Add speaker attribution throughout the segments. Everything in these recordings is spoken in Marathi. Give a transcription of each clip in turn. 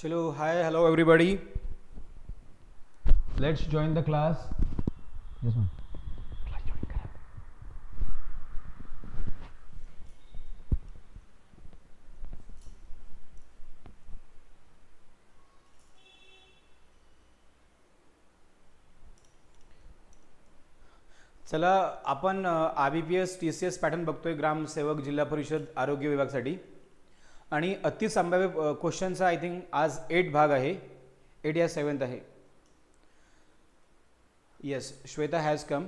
Speaker 1: Chalo, hi, hello everybody.
Speaker 2: Let's join the class. Just one.
Speaker 1: चला आपण R B P S T C S pattern बघतोय ग्रामसेवक जिल्हा परिषद आरोग्य विभागासाठी आणि अति संभाव्य क्वेश्चनचा आय थिंक आज एट भाग आहे. एट या सेवन्थ आहे. Yes Shweta has come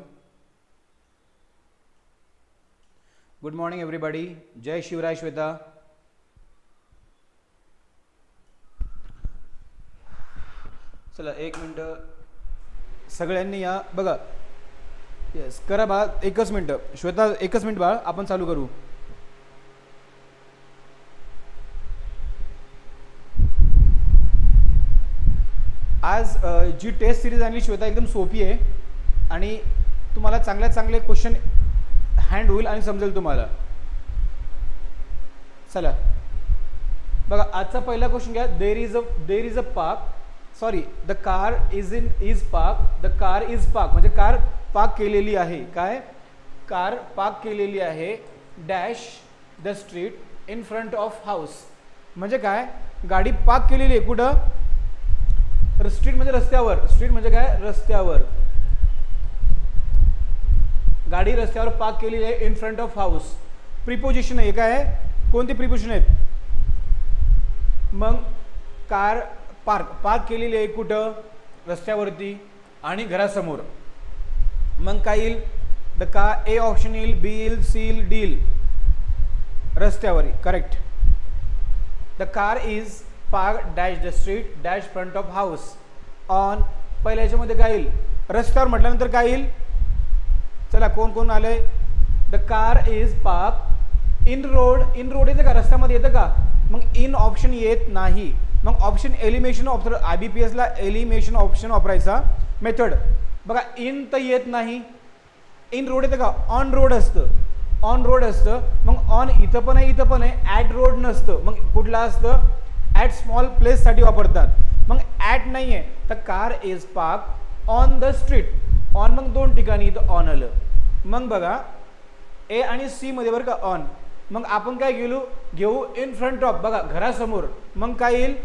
Speaker 1: good morning everybody जय शिवराय श्वेता चला एक मिनटं. सगळ्यांनी या बघा. येस करा बाळा एकच मिनटं. श्वेता एकच मिनिट बाळ आपण चालू करू. आज जी टेस्ट सिरीज आणली श्वेता एकदम सोपी आहे. आणि तुम्हाला चांगल्यात चांगले क्वेश्चन हँड होईल आणि समजेल तुम्हाला. चला. बघा आजचा पहिला क्वेश्चन घ्या. There is a there is a park sorry the car is in is park the car is park म्हणजे कार पार्क केलेली आहे. काय? कार पार्क केलेली आहे. Dash the street in front of house म्हणजे काय? गाडी पार्क केलेली आहे. कुठं? स्ट्रीट म्हणजे रस्त्यावर. स्ट्रीट म्हणजे काय? रस्त्यावर. गाडी रस्त्यावर पार्क केलेली आहे in front of house preposition आहे. काय कोणती प्रिपोजिशन आहेत? मग कार पार्क पार्क केलेली आहे कुठं? रस्त्यावरती आणि घरासमोर. मग काय येईल? द का ए ऑप्शन येईल बी येईल सी येईल डी येईल. रस्त्यावर correct the car is park dash the street dash front of house on पहिल्या याच्यामध्ये काय येईल? रस्त्यावर म्हटल्यानंतर काय येईल? चला कोण कोण आलंय the car is park in road in road येतं का? रस्त्यामध्ये येतं का? मग इन ऑप्शन येत नाही. मग option elimination option I B P एसला elimination option वापरायचा मेथड बघा इन तर येत नाही. इन रोड येतं का? ऑन रोड असतं. ऑन रोड असतं. मग ऑन इथं पण आहे इथं पण आहे. ॲट रोड नसतं. मग कुठलं असतं? ॲट स्मॉल प्लेससाठी वापरतात. ॲट नाही आहे तर car is park on the street on मग दोन ठिकाणी इथं ऑन आलं. मग बघा ए आणि सीमध्ये बरं का ऑन मग आपण काय गेलो? घेऊ इन फ्रंट ऑफ बघा घरासमोर. मग काय येईल?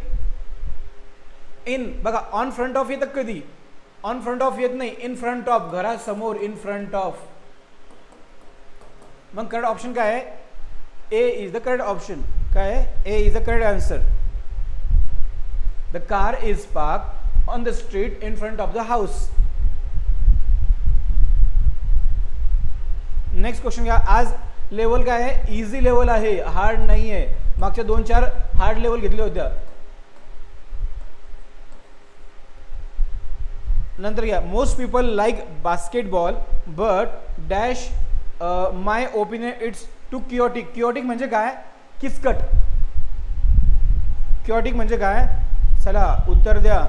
Speaker 1: इन बघा ऑन फ्रंट ऑफ येतं कधी? ऑन फ्रंट ऑफ येत नाही. इन फ्रंट ऑफ घरासमोर इन फ्रंट ऑफ मग करेक्ट ऑप्शन काय आहे? A is the correct option काय आहे? A is the correct answer the car is park on the street in front of the house next question घ्या. आज लेवल काय आहे? इझी लेवल आहे. हार्ड नाही आहे. मागच्या दोन चार हार्ड लेवल घेतले होत्या. नंतर घ्या. Most people like basketball but dash my opinion it's too chaotic chaotic म्हणजे काय? किचकट. किओटिक म्हणजे काय? चला उत्तर द्या.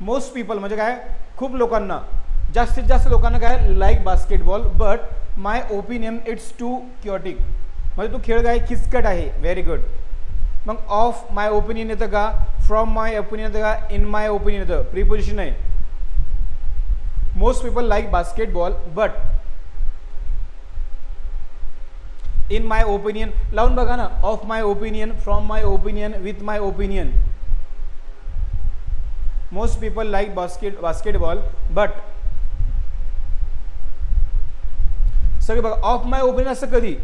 Speaker 1: मोस्ट पीपल म्हणजे काय? खूप लोकांना. जास्तीत जास्त लोकांना काय? Like basketball but my opinion it's too chaotic म्हणजे तो खेळ काय? खिचकट आहे. व्हेरी गुड मग ऑफ माय ओपिनियन येतं का? फ्रॉम माय ओपिनियन येतं का? इन माय ओपिनियन येतं. प्रिपोजिशन आहे. Most people like basketball but in my opinion लावून बघा ना. Of my opinion from my opinion with my opinion most people like basket basketball but सगळे बघा ऑफ माय ओपिनियन असं कधी?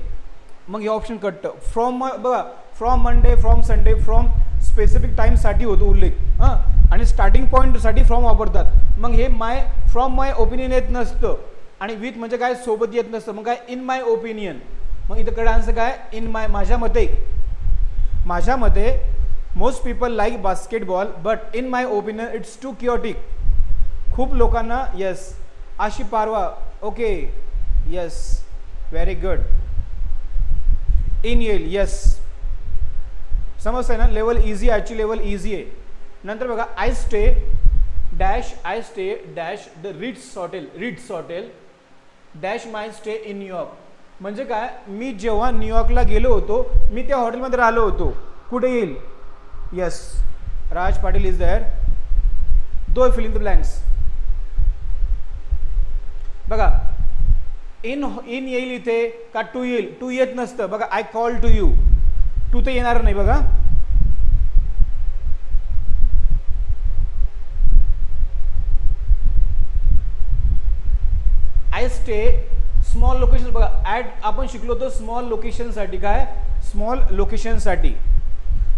Speaker 1: मग हे ऑप्शन कटतं फ्रॉम माय बघा from Monday from Sunday from specific टाईमसाठी होतो उल्लेख. हां? आणि स्टार्टिंग पॉईंटसाठी फ्रॉम वापरतात. मग hey my from my opinion येत नसतं. आणि विथ म्हणजे काय? सोबत येत नसतं. मग काय? इन माय ओपिनियन मग इथं कडे आन्सर काय? इन माय माझ्या मते. माझ्या मते most people like basketball but in my opinion it's too chaotic खूप लोकांना yes Ashi Pawara okay yes very good in येईल येस समजतंय ना? लेवल इझी आजची लेवल इझी आहे. नंतर बघा I stay dash I stay dash the Ritz hotel Ritz hotel dash my stay in New York म्हणजे काय? मी जेव्हा न्यूयॉर्कला गेलो होतो मी त्या हॉटेलमध्ये राहिलो होतो. कुठे येईल? Yes Raj Patil is there do fill in the blanks बघा इन इन येईल इथे का टू येईल? टू येत नसतं. बघा I call to you to ते येणार नाही बघा. आय स्टे स्मॉल लोकेशन बघा ॲट आपण शिकलो होतो स्मॉल लोकेशनसाठी काय? स्मॉल लोकेशनसाठी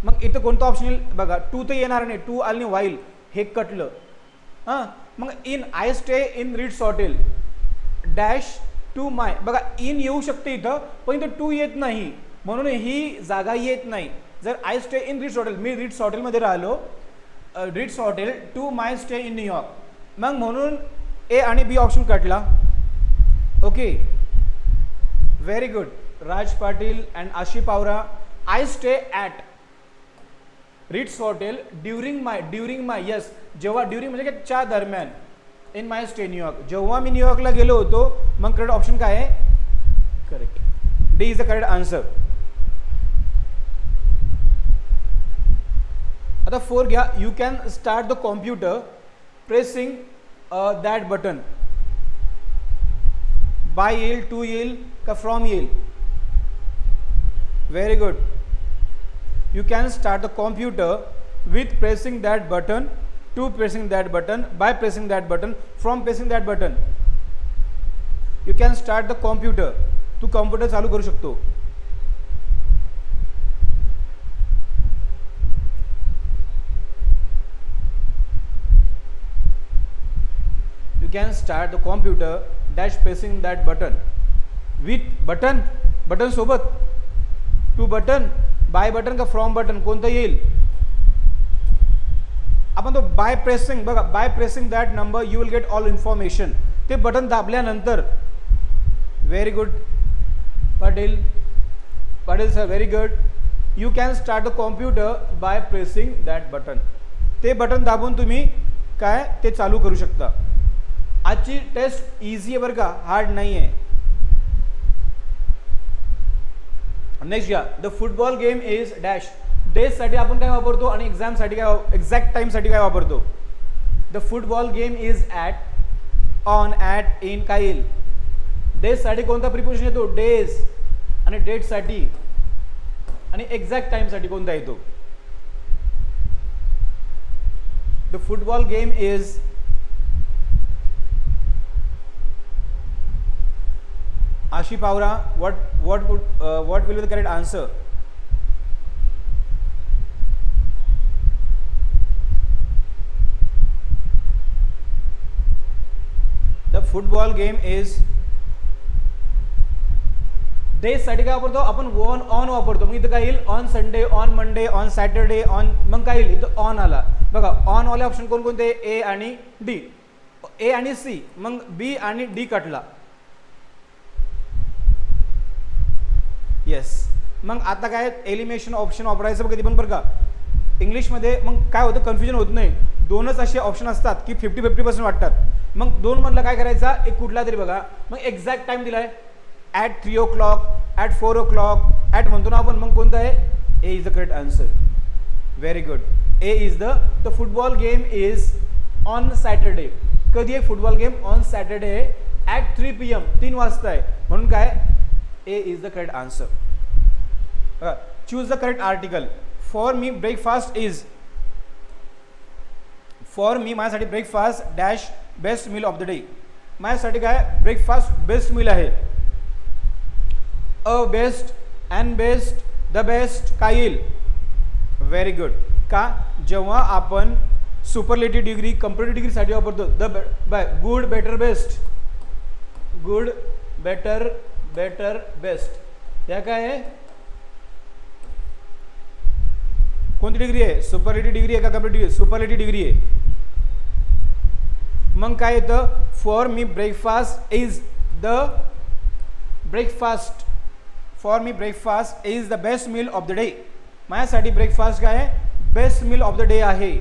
Speaker 1: मग इथं कोणतं ऑप्शन येईल? बघा टू तर येणार नाही. टू आणि वाईल हे कटलं. हां? मग in I stay in Ritz hotel dash to my बघा इन येऊ शकते इथं पण इथं टू येत नाही. म्हणून ही जागा येत नाही. जर I stay in Ritz hotel me Ritz हॉटेलमध्ये राहिलो. Ritz hotel to my stay in New York मग म्हणून ए आणि B option catla. Okay very good Raj Patil and Ashi Pawara. I stay at Ritz hotel during my during my yes जेव्हा ड्युरिंग म्हणजे च्या दरम्यान. इन माय स्टे न्यूयॉर्क जेव्हा मी न्यूयॉर्कला गेलो होतो मग करेक्ट ऑप्शन काय आहे? Correct D is the correct answer आता फोर घ्या. You can start the computer pressing that button by येईल टू येईल का फ्रॉम येईल very good you can start the computer with pressing that button to pressing that button by pressing that button from pressing that button you can start the computer तू कॉम्प्युटर चालू करू शकतो you can start the computer dash pressing that button with button button सोबत टू बटन बाय बटन का फ्रॉम बटन कोणतं येईल? आपण तो बाय प्रेसिंग बघा by pressing that number you will get all information ते button दाबल्यानंतर very good Patil Patil sir very good you can start a computer by pressing that button ते बटन दाबून तुम्ही काय ते चालू करू शकता. आजची टेस्ट इझी आहे बरं का हार्ड नाही आहे नेक्स्ट घ्या the football game is dash डेजसाठी आपण काय वापरतो आणि एक्झामसाठी काय एक्झॅक्ट टाईमसाठी काय वापरतो? The football game is at on at in काय येईल डेजसाठी कोणता प्रिपोजिशन येतो? डेज आणि डेटसाठी आणि एक्झॅक्ट टाईमसाठी कोणता येतो? The football game is Ashi Pawara what what would uh, what will be the correct answer? The football game is साठी काय वापरतो आपण वन ऑन वापरतो. मग इथं काय येईल? On Sunday on Monday on Saturday on मग काय येईल? इथं ऑन आला. बघा ऑन वाले ऑप्शन कोणकोणते? ए आणि डी ए आणि सी मग बी आणि डी कटला. येस मग आता काय एलिमिनेशन ऑप्शन वापरायचं कधी पण बरं का. इंग्लिशमध्ये मग काय होतं कन्फ्युजन होत नाही. दोनच असे ऑप्शन असतात की फिफ्टी फिफ्टी पर्सेंट वाटतात. मग दोन मधला काय करायचा? एक कुठला तरी बघा. मग एक्झॅक्ट टाईम दिलाय. At three o'clock at four o'clock at म्हणतो ना आपण मग कोणतं आहे? A is the correct answer very good A is the the football game is on Saturday कधी आहे football game on Saturday at three P M तीन वाजता आहे म्हणून काय? A is the correct answer choose the correct article for me breakfast is for me माझ्यासाठी breakfast dash best meal of the day माझ्यासाठी काय? ब्रेकफास्ट बेस्ट मील आहे. A best and best the best काय येईल? व्हेरी गुड का? जेव्हा आपण सुपरलेटिव डिग्री कम्प्युटर डिग्रीसाठी वापरतो the by good better best good better better best या काय आहे? कोणती डिग्री आहे? सुपरलेटिव डिग्री आहे का कम्प्युटर डिग्री सुपरलेटिव डिग्री आहे. मग काय येतं? For me breakfast is the breakfast for me breakfast is the best meal of the day माझ्यासाठी ब्रेकफास्ट काय आहे? Best meal of the day आहे.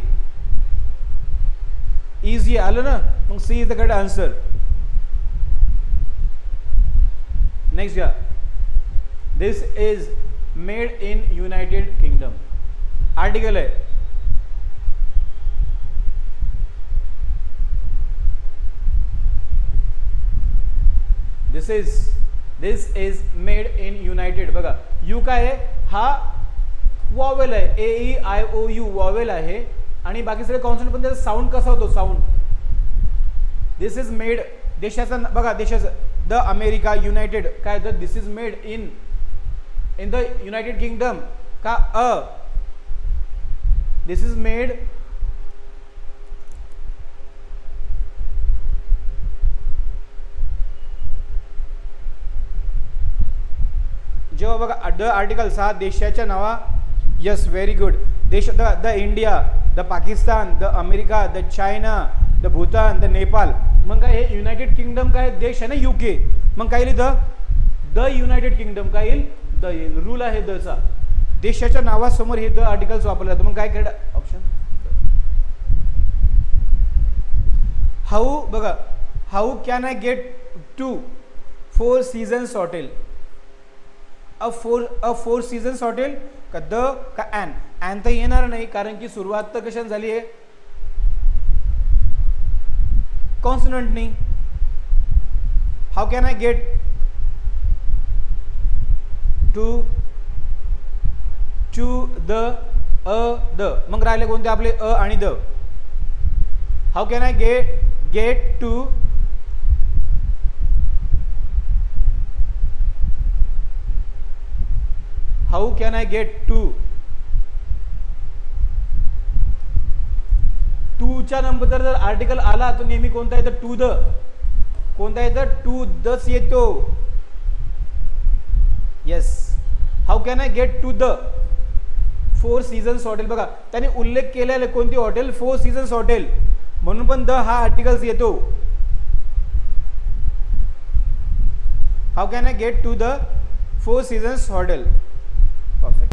Speaker 1: इझी आलं ना? मग C is the correct answer next घ्या. This is made in United Kingdom article आहे. This is this is made in United बघा यू काय आहे? हा वॉवेल आहे. A E I O U vowel आहे. आणि बाकी सगळे कॉन्स्टंट पण त्याचा साऊंड कसा होतो? साऊंड दिस इज मेड देशाचा बघा देशाचं द अमेरिका युनायटेड काय the this is made in in the United Kingdom का? अ. दिस इज मेड जेव्हा बघा द आर्टिकल्स हा देशाच्या नावा यस व्हेरी गुड देश the the India the Pakistan the America the China the Bhutan the Nepal मग काय हे युनायटेड किंगडम काय देश आहे ना युके मग काय येईल द द युनायटेड किंगडम काय येईल? द येईल. रूल आहे दचा देशाच्या नावासमोर हे द आर्टिकल्स वापरले जातं मग काय करेक्ट ऑप्शन हाऊ बघा how can I get to Four Seasons hotel uh Four uh Four Seasons hotel का द का ॲन ॲन तर येणार नाही कारण की सुरुवात तर कशाने झाली आहे? कॉन्सनंटनी how can I get to to the a the. मग राहिले कोणते आपले अ आणि the? How can I get get to how can I get to टूच्या नंतर जर आर्टिकल आला तर नेहमी कोणता येतं? टू द कोणता येतं? टू दच येतो. Yes how can I get to the Four Seasons hotel बघा त्याने उल्लेख केलेला आहे कोणती हॉटेल फोर सीझन्स हॉटेल म्हणून पण द हा आर्टिकल्स येतो. How can I get to the Four Seasons hotel